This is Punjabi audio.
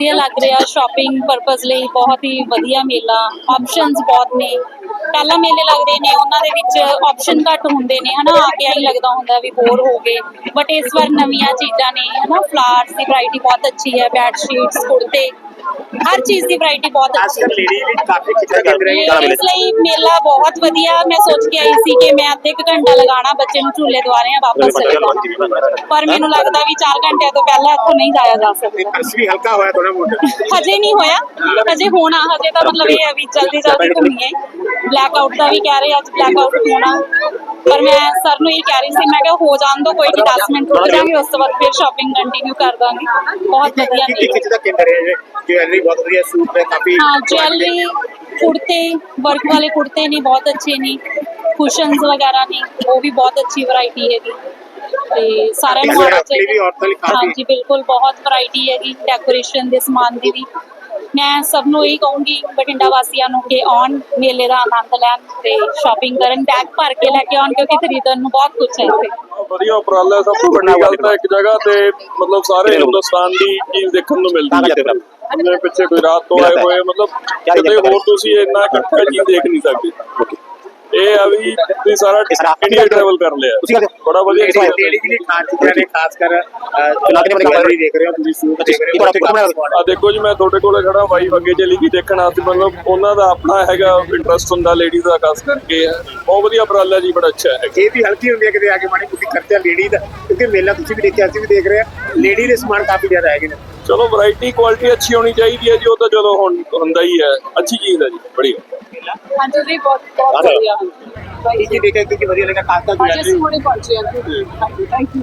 ਵਧੀਆ ਲੱਗ ਰਿਹਾ ਸ਼ਾਪਿੰਗ ਪਰਪਸ ਲਈ ਬਹੁਤ ਹੀ ਵਧੀਆ ਮੇਲਾ ਆਪਸ਼ਨਸ ਬਹੁਤ ਨੇ। ਪਹਿਲਾਂ ਮੇਲੇ ਲੱਗਦੇ ਨੇ, ਉਹਨਾਂ ਦੇ ਵਿੱਚ ਆਪਸ਼ਨ ਘੱਟ ਹੁੰਦੇ ਨੇ, ਹਨਾ, ਆ ਕੇ ਆਈ ਲੱਗਦਾ ਹੁੰਦਾ ਵੀ ਬੋਰ ਹੋ ਗਏ। ਬਟ ਇਸ ਵਾਰ ਨਵੀਆਂ ਚੀਜ਼ਾਂ ਨੇ, ਹਨਾ ਫਲਾਵਰਸ ਦੀ ਵੈਰਾਈਟੀ ਬਹੁਤ ਅੱਛੀ ਹੈ ਬੈੱਡ ਸ਼ੀਟਸ ਕੁੜਤੇ। ਹਰ ਚੀਜ਼ ਦੀ ਵੈਰਾਈਟੀ ਬਹੁਤ ਅੱਛੀ ਹੈ। ਲੇਡੀ ਲਈ ਕਾਫੀ ਖਿੱਚਾ ਕਰ ਰਹੀ ਹੈ ਇਸ ਲਈ ਮੇਲਾ ਬਹੁਤ ਵਧੀਆ। ਮੈਂ ਸੋਚ ਕੇ ਆਈ ਸੀ ਕਿ ਮੈਂ ਅੱਧੇ ਕੁ ਘੰਟਾ ਲਗਾਣਾ ਬੱਚੇ ਨੂੰ ਝੂਲੇ ਦਵਾਰੇ ਆ ਵਾਪਸ ਚਲੇ ਜਾਣਾ। ਪਰ ਮੈਨੂੰ ਲੱਗਦਾ ਵੀ 4 ਘੰਟਿਆਂ ਤੋਂ ਪਹਿਲਾਂ ਇੱਥੋਂ ਨਹੀਂ ਜਾਇਆ ਜਾ ਸਕਦਾ। ਪਰਸ ਵੀ ਹਲਕਾ ਹੋਇਆ ਥੋੜਾ ਮੋਟਾ ਹਜੇ ਨਹੀਂ ਹੋਇਆ। ਹਜੇ ਹੋਣਾ ਹਜੇ ਤਾਂ ਮਤਲਬ ਇਹ ਹੈ ਵੀ ਜਲਦੀ ਜਲਦੀ ਘੁੰਮੀਏ ਬਲੈਕ ਆਊਟ ਦਾ ਵੀ ਕਹਿ ਰਹੇ ਅੱਜ ਬਲੈਕ ਆਊਟ ਹੋਣਾ। ਪਰ ਮੈਂ ਸਰ ਨੂੰ ਇਹ ਕਹਿ ਰਹੀ ਸੀ ਮੈਂ ਕਿਹਾ ਹੋ ਜਾਣ ਦੋ ਕੋਈ ਨਹੀਂ 10 ਮਿੰਟ ਰੁਕ ਜਾਾਂਗੇ ਉਸ ਤੋਂ ਬਾਅਦ ਫਿਰ ਸ਼ਾਪਿੰਗ ਕੰਟੀਨਿਊ ਕਰ ਦਾਂਗੇ। ਬਹੁਤ ਵਧੀਆ ਕੀ ਨੇ ਖਿੱਚਦਾ ਕੇਂਦਰ ਹੈ ਜੁਐਲਰੀ ਬਹੁਤ ਵਧੀਆ ਸੂਟ ਹੈ ਕਾਫੀ ਹਾਂ ਜਵੈਲਰੀ ਕੁੜਤੇ ਵਰਕ ਵਾਲੇ ਕੁੜਤੇ ਨੇ ਬਹੁਤ ਅੱਛੇ ਨੇ। ਕੁਸ਼ਨਸ ਵਗੈਰਾ ਨੇ ਉਹ ਵੀ ਬਹੁਤ ਅੱਛੀ ਵੈਰਾਈਟੀ ਹੈਗੀ। ਤੇ ਸਾਰਿਆਂ ਨੂੰ ਆਉਣਾ ਚਾਹੀਦਾ। ਹਾਂਜੀ ਬਿਲਕੁਲ ਬਹੁਤ ਵੈਰਾਈਟੀ ਹੈਗੀ ਡੈਕੋਰੇਸ਼ਨ ਦੇ ਸਮਾਨ ਦੀ ਵੀ। ਮੈਂ ਸਭ ਨੂੰ ਇਹੀ ਕਹੂੰਗੀ ਬਠਿੰਡਾ ਵਾਸੀਆਂ ਨੂੰ ਕਿ ਆਉਣ ਮੇਲੇ ਦਾ ਆਨੰਦ ਲੈਣ ਤੇ ਸ਼ਾਪਿੰਗ ਕਰਨ ਬੈਗ ਭਰ ਕੇ ਲੈ ਕੇ ਆਉਣ ਕਿਉਂਕਿ ਖਰੀਦਣ ਨੂੰ ਬਹੁਤ ਕੁਝ ਹੈ ਇੱਥੇ। ਵਧੀਆ ਉਪਰਾਲਾ ਸਭ ਤੋਂ। ਵੱਡੀ ਗੱਲ ਤਾਂ ਇੱਕ ਜਗ੍ਹਾ ਤੇ ਮਤਲਬ ਸਾਰੇ ਹਿੰਦੁਸਤਾਨ ਦੀ ਚੀਜ਼ ਦੇਖਣ ਨੂੰ ਮਿਲਦੀ ਹੈ। ਪਿੱਛੇ ਕੋਈ ਰਾਤ ਤੋਂ ਆਏ ਹੋਏ ਮਤਲਬ ਕਿਤੇ ਹੋਰ ਤੁਸੀਂ ਇੰਨਾ ਇਕੱਠਾ ਚੀਜ਼ ਦੇਖ ਨਹੀਂ ਸਕਦੇ। ਇਹ ਆ ਵੀ ਤੁਸੀਂ ਸਾਰਾ ਇੰਡੀਆ ਟਰੈਵਲ ਕਰ ਲਿਆ। ਬੜਾ ਵਧੀਆ ਤੁਸੀਂ ਆ ਦੇਖੋ ਜੀ ਮੈਂ ਤੁਹਾਡੇ ਕੋਲੇ ਖੜਾ ਬਾਈ ਅੱਗੇ ਚਲੀ ਗਈ ਦੇਖਣ ਵਾਸਤੇ ਮਤਲਬ ਉਹਨਾਂ ਦਾ ਆਪਣਾ ਹੈਗਾ ਇੰਟਰਸਟ ਹੁੰਦਾ ਲੇਡੀਜ਼ ਦਾ ਖਾਸ ਕਰਕੇ ਬਹੁਤ ਵਧੀਆ ਉਪਰਾਲਾ ਜੀ ਬੜਾ ਅੱਛਾ ਹੈ। ਇਹ ਵੀ ਹਲਕੀ ਹੁੰਦੀ ਹੈ ਕਿਤੇ ਆ ਕੇ ਮਾੜੀ ਕੁਝ ਖਰਚਾ ਲੇਡੀ ਦਾ ਕਿਉਂਕਿ ਮੇਲਾ ਤੁਸੀਂ ਵੀ ਦੇਖਿਆ ਅਸੀਂ ਵੀ ਦੇਖ ਰਹੇ ਲੇਡੀ ਦੇ ਸਮਾਨ ਕਾਫੀ ਜ਼ਿਆਦਾ ਹੈਗੇ ਨੇ। ਚਲੋ ਵੈਰਾਈਟੀ ਕੁਆਲਿਟੀ ਅੱਛੀ ਹੋਣੀ ਚਾਹੀਦੀ ਹੈ ਜੀ ਉਹ ਤਾਂ ਜਦੋਂ ਹੁੰਦਾ ਹੀ ਹੈ। ਅੱਛੀ ਚੀਜ਼ ਹੈ ਜੀ ਬੜੀਆ ਹਾਂਜੀ ਜੀ ਬਹੁਤ ਬਹੁਤ ਵਧੀਆ। ਕੀ ਕੀ ਦੇਖਿਆ? ਕਿ ਵਧੀਆ ਲੱਗਾ? ਖਾਸ ਕਰ ਅੱਜ ਅਸੀਂ ਹੁਣੇ ਪਹੁੰਚੇ ਹਾਂ। ਹਾਂਜੀ ਥੈਂਕ ਯੂ